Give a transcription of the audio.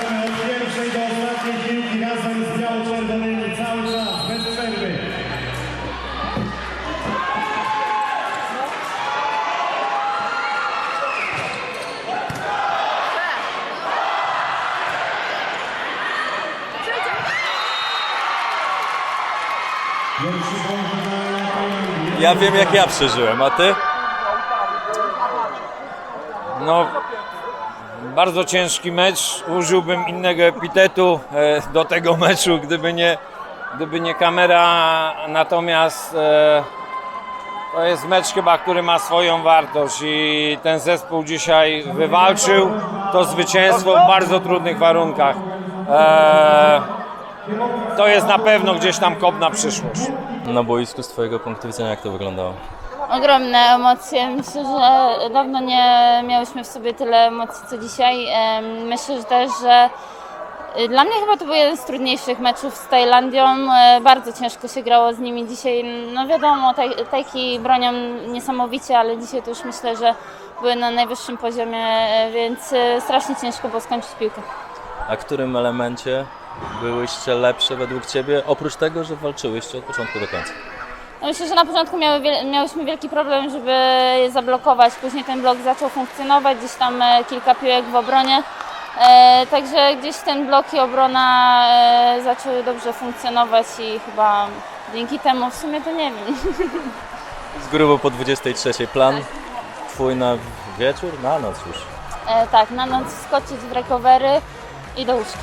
od pierwszej do ostatniej piłki razem z cały czas, bez przerwy. Ja wiem jak ja przeżyłem, a ty? No, bardzo ciężki mecz. Użyłbym innego epitetu e, do tego meczu, gdyby nie, gdyby nie kamera. Natomiast e, to jest mecz chyba, który ma swoją wartość i ten zespół dzisiaj wywalczył to zwycięstwo w bardzo trudnych warunkach. E, to jest na pewno gdzieś tam kop na przyszłość. Na boisku z twojego punktu widzenia jak to wyglądało? Ogromne emocje. Myślę, że dawno nie miałyśmy w sobie tyle emocji co dzisiaj. Myślę że też, że y, dla mnie chyba to był jeden z trudniejszych meczów z Tajlandią. E, Bardzo ciężko się grało z nimi dzisiaj. No wiadomo, taj- tajki bronią niesamowicie, ale dzisiaj to już myślę, że były na najwyższym poziomie, e, więc e, strasznie ciężko było skończyć piłkę. A którym elemencie byłyście lepsze według ciebie, oprócz tego, że walczyłyście od początku do końca? No myślę, że na początku miały, miałyśmy wielki problem, żeby je zablokować. Później ten blok zaczął funkcjonować, gdzieś tam e, kilka piłek w obronie. E, także gdzieś ten blok i obrona e, zaczęły dobrze funkcjonować i chyba dzięki temu w sumie to nie wiem. Z grubo po 23 plan twój na wieczór, na noc już. E, tak, na noc wskoczyć w recovery i do łóżka.